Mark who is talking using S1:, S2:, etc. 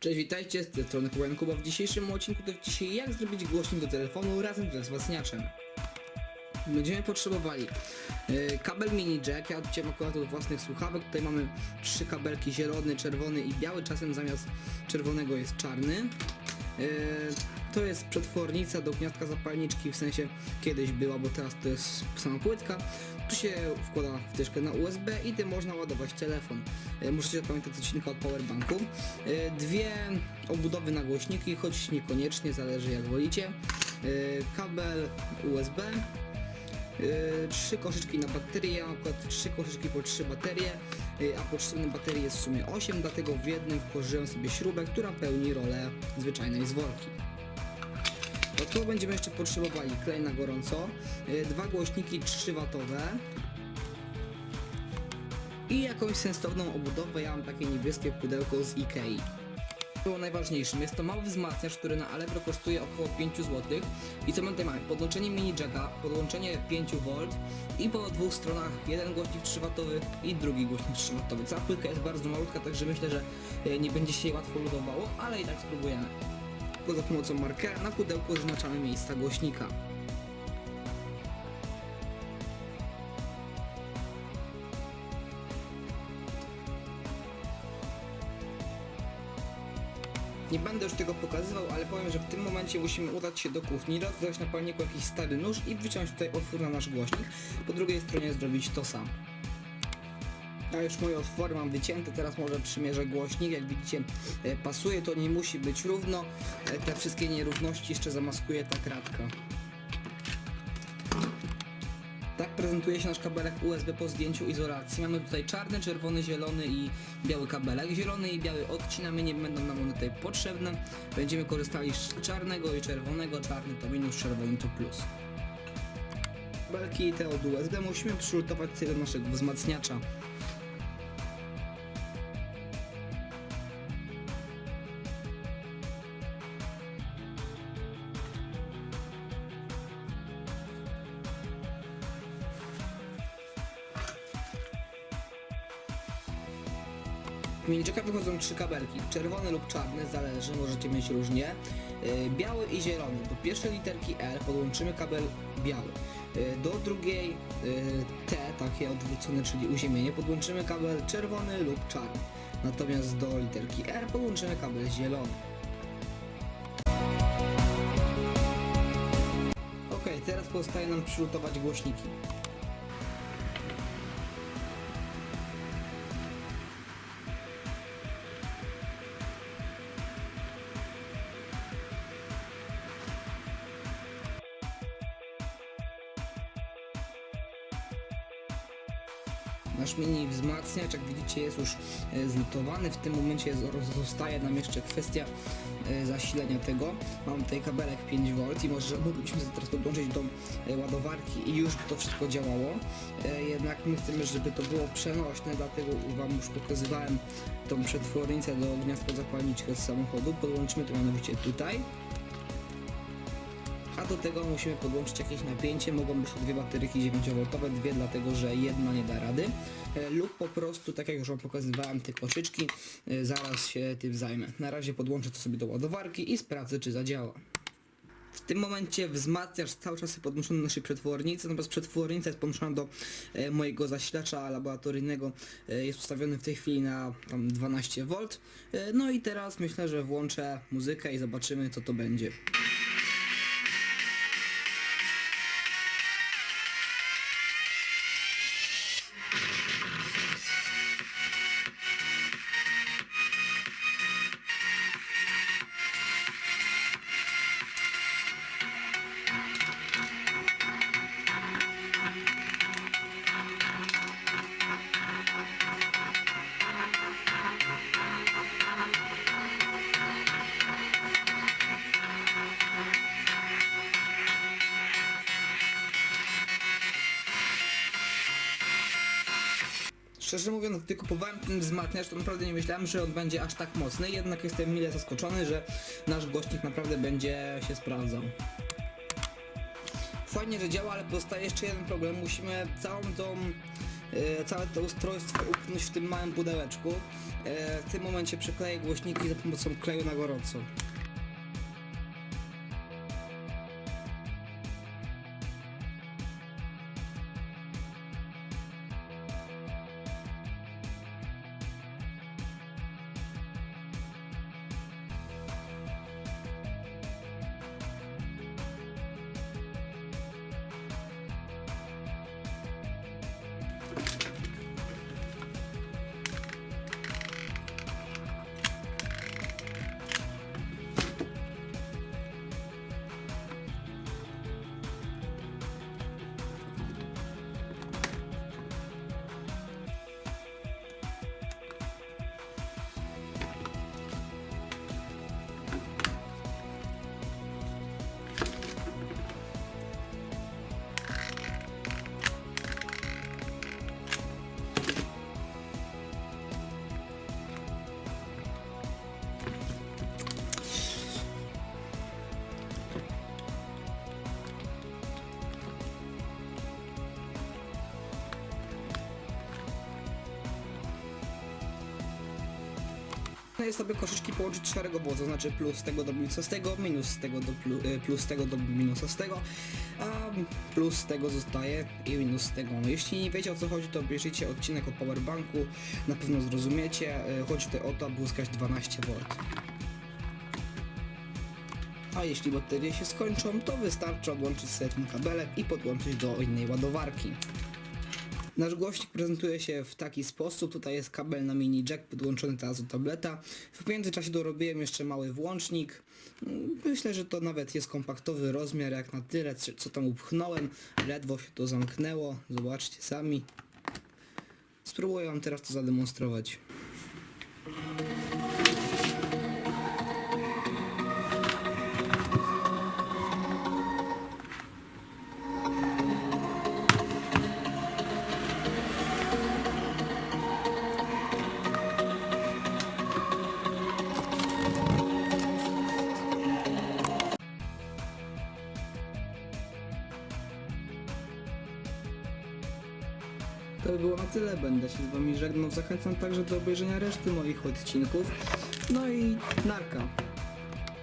S1: Cześć, witajcie, z tej strony Kuba Kuba. W dzisiejszym odcinku to dzisiaj jak zrobić głośnik do telefonu razem ze wzmacniaczem. Będziemy potrzebowali e, kabel mini jack, ja odciąłem akurat od własnych słuchawek, tutaj mamy trzy kabelki, zielony, czerwony i biały, czasem zamiast czerwonego jest czarny. E, to jest przetwornica do gniazdka zapalniczki, w sensie kiedyś była, bo teraz to jest sama płytka. Tu się wkłada wtyczkę na USB i tym można ładować telefon. E, Musicie pamiętać odcinka od powerbanku. E, Dwie obudowy na głośniki, choć niekoniecznie, zależy jak wolicie. E, Kabel USB, trzy koszyczki na baterię, przykład trzy koszyczki po trzy baterie, a potrzebne baterii jest w sumie 8, dlatego w jednym włożyłem sobie śrubę, która pełni rolę zwyczajnej zwolki. Do tego będziemy jeszcze potrzebowali klej na gorąco, yy, dwa głośniki 3W i jakąś sensowną obudowę, ja mam takie niebieskie pudełko z Ikei było najważniejszym. Jest to mały wzmacniacz, który na Allegro kosztuje około 5 zł. I co tutaj mamy? Podłączenie mini jacka, podłączenie 5V i po dwóch stronach jeden głośnik 3W i drugi głośnik 3W. Cała jest bardzo malutka, także myślę, że e, nie będzie się jej łatwo ludowało, ale i tak spróbujemy. Tylko za pomocą markera na pudełku zaznaczamy miejsca głośnika. Nie będę już tego pokazywał, ale powiem, że w tym momencie musimy udać się do kuchni, rozdać na palniku jakiś stary nóż i wyciąć tutaj otwór na nasz głośnik. Po drugiej stronie zrobić to samo. Ja już moje otwory mam wycięte, teraz może przymierzę głośnik. Jak widzicie e, pasuje, to nie musi być równo. E, Te wszystkie nierówności jeszcze zamaskuje ta kratka. Tak prezentuje się nasz kabelek USB po zdjęciu izolacji. Mamy tutaj czarny, czerwony, zielony i biały kabelek. Zielony i biały odcinamy, nie będą nam one tutaj potrzebne. Będziemy korzystali z czarnego i czerwonego. Czarny to minus, czerwony to plus. Kabelki te od USB musimy przylutować do naszego wzmacniacza. W Minijacka wychodzą trzy kabelki, czerwony lub czarny, zależy, możecie mieć różnie. Yy, Biały i zielony. Do pierwszej literki L podłączymy kabel biały. Yy, Do drugiej yy, T, takie odwrócone, czyli uziemienie, podłączymy kabel czerwony lub czarny. Natomiast do literki R podłączymy kabel zielony. Ok, teraz pozostaje nam przylutować głośniki. Nasz mini wzmacniacz, jak widzicie, jest już e, zlutowany. W tym momencie zostaje nam jeszcze kwestia e, zasilenia tego. Mam tutaj kabelek 5V i może moglibyśmy teraz podłączyć do e, ładowarki i już by to wszystko działało. Jednak my chcemy, żeby to było przenośne, dlatego Wam już pokazywałem tą przetwornicę do gniazdka zapalniczkę z samochodu. Podłączymy to mianowicie tutaj. A do tego musimy podłączyć jakieś napięcie, mogą być to dwie bateryki 9V, dwie dlatego, że jedna nie da rady e, lub po prostu, tak jak już Wam pokazywałem te koszyczki, e, zaraz się tym zajmę. Na razie podłączę to sobie do ładowarki i sprawdzę czy zadziała. W tym momencie wzmacniacz cały czas jest podłączony do naszej przetwornicy, natomiast przetwornica jest podłączona do e, mojego zasilacza laboratoryjnego, e, jest ustawiony w tej chwili na tam 12V. E, no i teraz myślę, że włączę muzykę i zobaczymy co to będzie. Szczerze mówiąc, gdy kupowałem ten wzmacniacz, to naprawdę nie myślałem, że on będzie aż tak mocny, jednak jestem mile zaskoczony, że nasz głośnik naprawdę będzie się sprawdzał. Fajnie, że działa, ale pozostaje jeszcze jeden problem. Musimy całą tą e, całe to ustrojstwo upchnąć w tym małym pudełeczku. E, w tym momencie przykleję głośniki za pomocą kleju na gorąco. Jest sobie koszyczki połączyć czwarego było, to znaczy plus tego do minusa z tego, minus z tego do plu, e, plus tego do minusa z tego, a plus z tego zostaje i minus z tego. No, jeśli nie wiecie o co chodzi, to bierzecie odcinek o powerbanku, na pewno zrozumiecie. E, Chodzi tutaj o to, aby uzyskać 12V. A jeśli baterie się skończą, to wystarczy odłączyć sobie ten kabelek i podłączyć do innej ładowarki. Nasz głośnik prezentuje się w taki sposób. Tutaj jest kabel na mini jack podłączony teraz do tableta. W międzyczasie dorobiłem jeszcze mały włącznik. Myślę, że to nawet jest kompaktowy rozmiar jak na tyle, co tam upchnąłem. Ledwo się to zamknęło. Zobaczcie sami. Spróbuję wam teraz to zademonstrować. To by było na tyle, będę się z wami żegnał. Zachęcam także do obejrzenia reszty moich odcinków. No i narka.